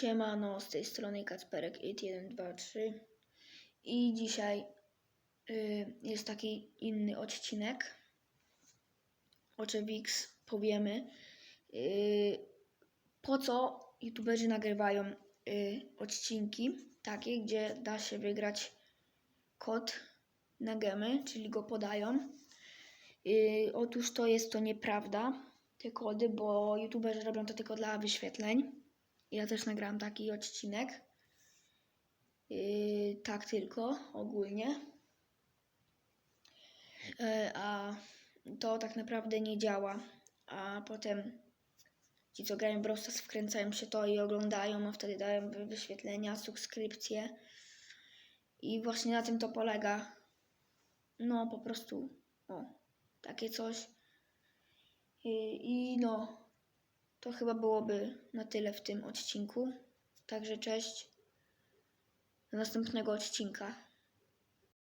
Siemano, z tej strony Kacperek 8123 i dzisiaj y, jest taki inny odcinek. Oczewix powiemy y, po co youtuberzy nagrywają y, odcinki takie, gdzie da się wygrać kod na gemy, czyli go podają. Y, otóż to jest to nieprawda, te kody, bo youtuberzy robią to tylko dla wyświetleń. Ja też nagrałam taki odcinek. Yy, tak tylko, ogólnie. Yy, a to tak naprawdę nie działa. A potem ci, co grają Brawl wkręcają się to i oglądają, a wtedy dają wy- wyświetlenia, subskrypcje. I właśnie na tym to polega. No, po prostu, o, takie coś. Yy, I no, to chyba byłoby na tyle w tym odcinku. Także cześć. Do następnego odcinka.